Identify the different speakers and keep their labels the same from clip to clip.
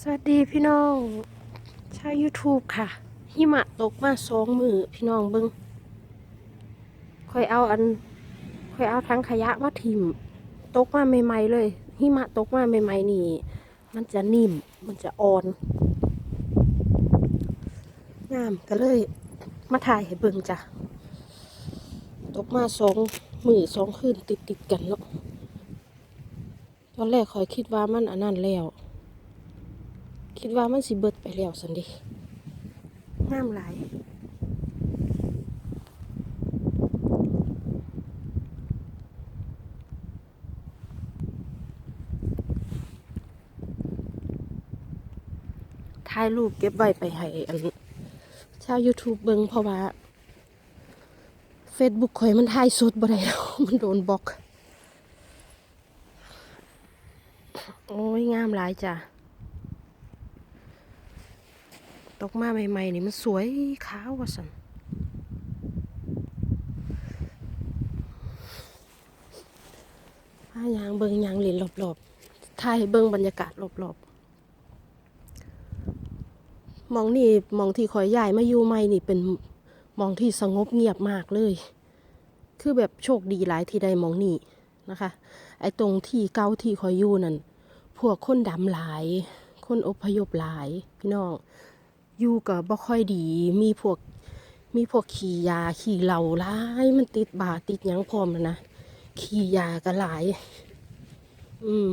Speaker 1: สวัสดีพี่น้องชาว YouTube ค่ะ หิมะตกมาสองมือพี่น้องเบิงคอยเอาอันคอยเอาทั้งขยะมาทิมตกมาใหม่ๆเลย หิมะตกมาใหม่ๆนี่ มันจะนิ่ม มันจะอ่อนงามก็เลย มาถ่ายให้เบิ่งจ้ะ ตกมาสองมือสองคืนติดติดๆกันเนาะตอนแรกคอยคิดว่ามันอันนั้นแล้ว คิดว่ามันสิเบิดไปแล้วสันเดิงามหลายถ่ายรูปเก็บไว้ไปให้อันชาว YouTube เบิงเพราะว่า Facebook ข่อยมันถ่ายสดบ่ได้แล้ว มันโดนบล็อก โอ้ย งามหลายจ้ะ ตกมาใหม่ๆนี่มันสวยขาวว่ะสันพายางเบิงยางหรียญรอบๆถ่ายเบิงบรรยากาศรอบๆมองนี่มองที่คอยย้ายมาอยู่ใหม่นี่เป็นมองที่สงบเงียบมากเลย คือแบบโชคดีหลายที่ได้มองนี่นะคะ ไอ้ตรงที่เก้าที่คอยอยู่นั่น พวกคนดำหลาย คนอพยพหลาย พี่น้อง อยู่กับบ่ค่อยดี มีพวก มีพวกขี่ยาขี่เหล้าหลายมันติดบาติดยังพร้อมแล้วนะขี่ยาก็หลาย อืม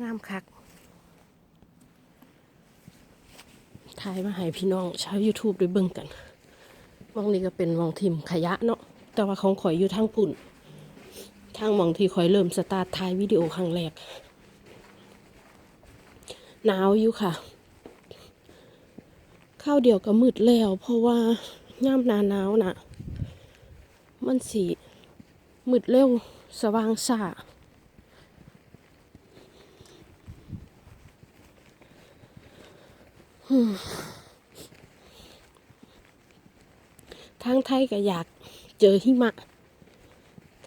Speaker 1: งามคัก ถ่ายมาให้พี่น้องชาว YouTube ด้เบิ่งกันมองนี้ก็เป็นมองทิมขยะเนาะ แต่ว่าของข่อยอยู่ทางปุ่น ทางหมองที่คอยเริ่มสตาร์ทถ่ายวิดีโอครั้งแรก หนาวอยู่ค่ะ ข้าวเดียวก็มืดแล้ว เพราะว่าย่ามนาหนาวน่ะ มันสีมืดเร็วสว่างสาทางไทยก็อยากเจอหิมะ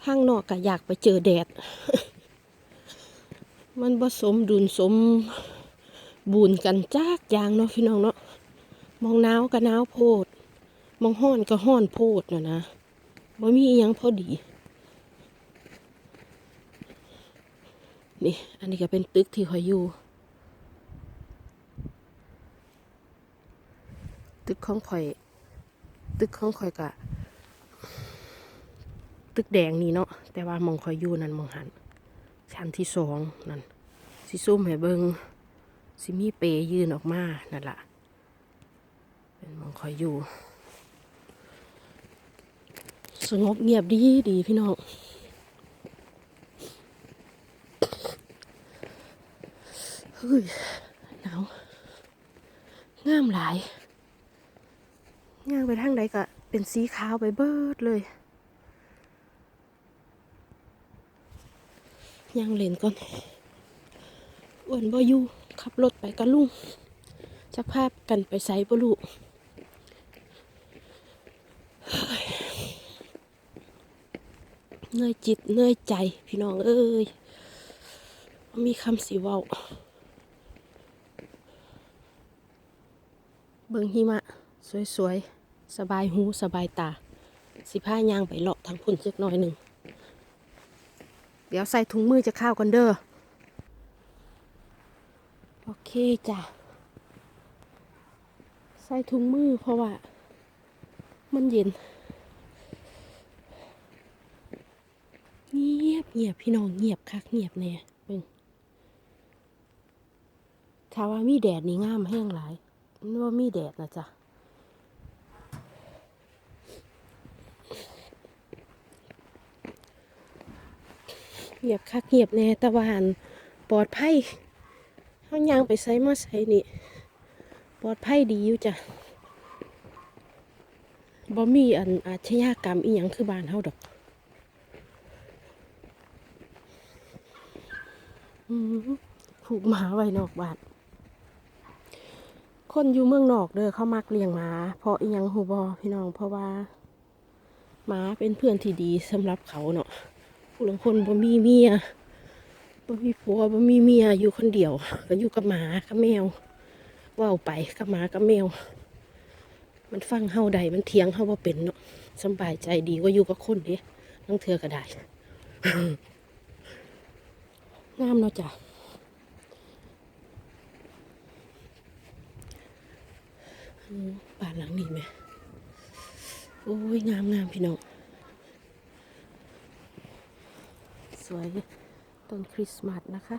Speaker 1: ทางนอกก็อยากไปเจอแดด มันผสมดุลสม บูนกันจากอย่างเนาะพี่น้องเนาะมองหนาวก็หนาวโพด มองห้อนก็ห้อนโพดนะนะบ่มีอยังพอดี นี่ อันนี้ก็เป็นตึกที่คอยอยู่ ตึกของข่อย ตึกของข่อยกะตึกแดงนี่เนาะแต่ว่ามองคอยอยู่นั่นมองหันชั้นที่สองนั่นสิซุ่มให้เบิง สิมีเปยยืนออกมานั่นละเป็นมองคอยอยู่ สงบเงียบดีดีพี่น้องเฮ้ยหนาวงามหลายย่างไปทางใดก็เป็นสีขาวไปเบิดเลยย่างเล่นก่อนอ้วนบ่อยู่ ขับรถไปกับลุงจะภาพกันไปไซบ่ลูเหนื่อยจิตเหนื่อยใจพี่น้องเอ้ยมีคำสีว้าเบิ่งหิมะ สวยๆ สบายหูสบายตา สิผ้ายางไปเลาะทางพุ่นสักน่อยหนึ่ง เดี๋ยวใส่ถุงมือจะข้าวกันเด้อ โอเคจ้ะ ใส่ถุงมือเพราะว่า มันเย็น เงียบเงียบพี่น้องเงียบคักเงียบแน่เบิ่งถ้าว่ามีแดดนี่งามแห้งหลายมันว่ามีแดดนะจ๊ะเงียบคักเงียบแน่ตะวันปลอดภัย เฮาย่างไปไสมาไสนี่ ปลอดภัยดีอยู่จ้ะบ่มีอันอาชญากรรมอีหยังคือบ้านเฮาดอก ผูกหมาไว้นอกบ้าน คนอยู่เมืองนอกเด้อเขามักเลี้ยงหมา เพราะอีหยังหูบอพี่น้อง เพราะว่าหมาเป็นเพื่อนที่ดีสำหรับเขาเนาะผู้หลางคนบ่มีเมีย บ่มีผัวบ่มีเมียอยู่คนเดียว ก็อยู่กับหมากับแมวว้าไปกับหมากับแมว มันฟังเฮาใดมันเถียงเฮาบ่าเป็นเนาะสบายใจดีกว่าอยู่กับคนเด้ทั้งเทือก็ได้งามเนาะจ้ะบ้านหลังนี้ไหมโอ้ยงามงามพี่น้อง สวย ต้นคริสต์มาสนะคะ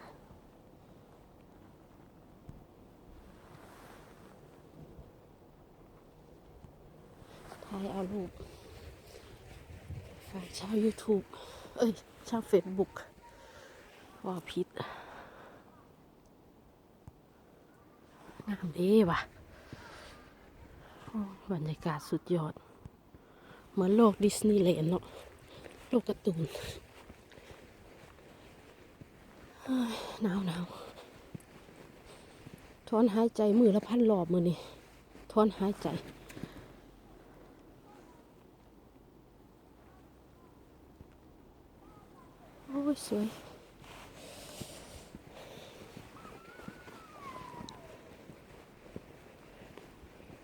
Speaker 1: ถ่ายเอารูปฝากชาว YouTube เอ้ย ชาว Facebook ว่าพิษงามด้ว่ะบรรยากาศสุดยอด เหมือนโลกดิสนีย์แลนด์เนาะ โลกการ์ตูน หนาวหนาวถอนหายใจมือละพันรอบมือนี่ถอนหายใจโอ้ยสวย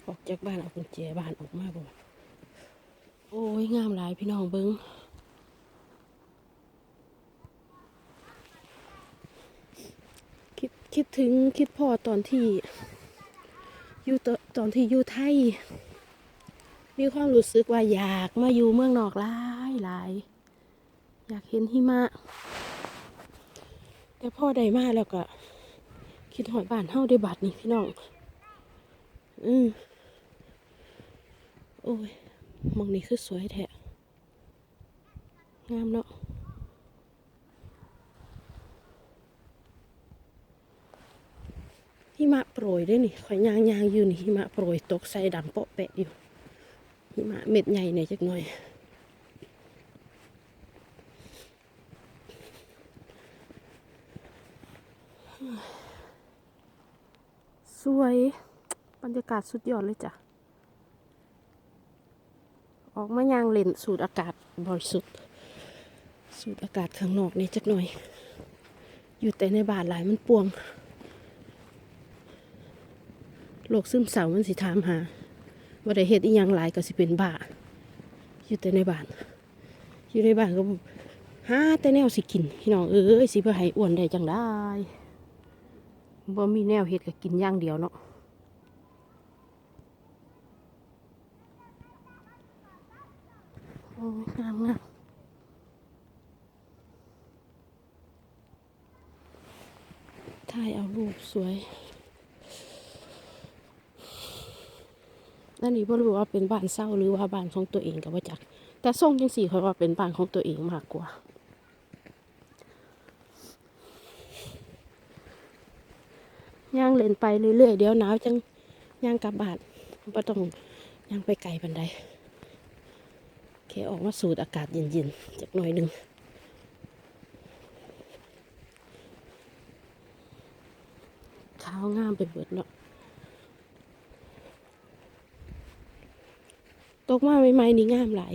Speaker 1: ออกจากบ้านเอากุญแจบ้านออกมาบ่โอ้ยงามหลายพี่น้องเบิงคิดคิด ถึงคิดพ่อตอนที่อยู่ตอนที่อยู่ไทย มีความรู้สึกว่าอยากมาอยู่เมืองนอกหลายหลายอยากเห็นหิมะ แต่พ่อได้มาแล้วก็ คิดหอยบ้านเฮาได้บัดนี่พี่น้องอืมโอ้ยมองนี้คือสวยแท้งามเนาะ มะโปรยด้วยนี่ข่อยยางยางอยู่นี่หิมะโปรยตกใส่ดังเปาะแปะอยู่หิมะเม็ดใหญ่เนี่ยจักหน่อยสวยบรรยากาศสุดยอดเลยจ้ะ ออกมายางเล่นสูดอากาศบริสุทธิ์สูดอากาศข้างนอกนี่จักหน่อย อยู่แต่ในบานหลายมันปวง รคซึมเศร้ามันสิถามหาว่าได้เฮ็ดอีหยังหลายก็สิเป็นบ้าอยู่แต่ในบ้าน อยู่ในบ้านก็หาแต่แนวสิกินพี่น้องเอ้ยสิเพื่อให้อ้วนได้จังได้บ่มีแนวเฮ็ดก็กินอย่างเดียวเนาะโอ้ยงามงามถ่ายเอารูปสวย นั่นนี่บ่รู้ว่าเป็นบ้านเศร้าหรือว่าบ้านของตัวเองกับว่าจัก แต่ทรงจังสี่เขาว่าเป็นบ้านของตัวเองมากกว่า ย่างเล่นไปเรื่อยๆเดี๋ยวหนาวจังย่างกลับบ้านบ่ต้องย่างไปไกลบันไดแค่ออกมาสูดอากาศเย็นๆจากหน่อยหนึ่งขาวงามไปเบิดเนาะ ตกมาใหม่ๆนี่งามหลาย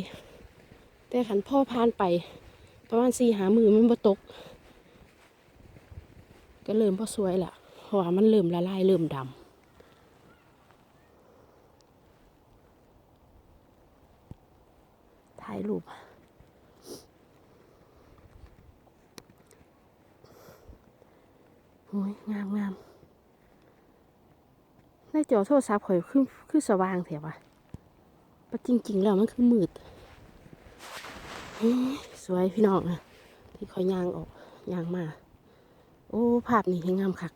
Speaker 1: แต่ขันพ่อพานไป ประมาณสี่หามือมันบ่ตก ก็เริ่มพอสวยละเพราะว่ามันเริ่มละลายเริ่มดำถ่ายรูปโอ้ยงามงามในจอโทรศัพท์ข่อยคือคือสว่างแถอะวะ ปจริง ๆ แล้วมันคือมืดสวยพี่น้องอะที่ข่อยย่างออกย่างมา โอ้ ภาพนี้งามคัก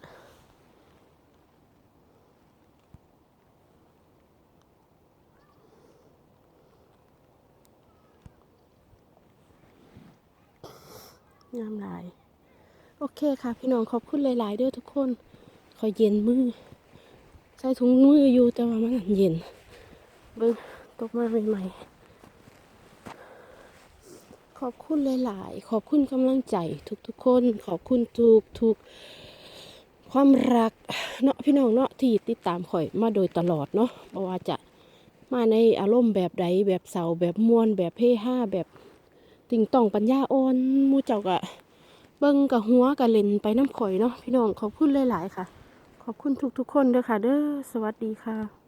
Speaker 1: งามหลาย โอเคค่ะ พี่น้องขอบคุณหลายๆเด้อทุกคนขอยเย็นมือ ใส่ถุงมืออยู่แต่ว่ามันเย็นเบิ้ง ตกมาใหม่ๆ ขอบคุณหลาย ๆ ขอบคุณกำลังใจทุกๆคน ขอบคุณทุกทุกๆความรักเนาะพี่น้องเนาะที่ติดตามข่อยมาโดยตลอดเนาะบ่ว่าจะมาในอารมณ์แบบใดแบบเศร้าแบบมวนแบบเฮฮาแบบติงต้องปัญญาอ่อนมูเจ้าก็เบิ่งกับหัวกับเล่นไปน้ำข่อยเนาะพี่น้องขอบคุณหลาย ๆ ค่ะ ขอบคุณทุกๆคนเด้อค่ะ เด้อสวัสดีค่ะ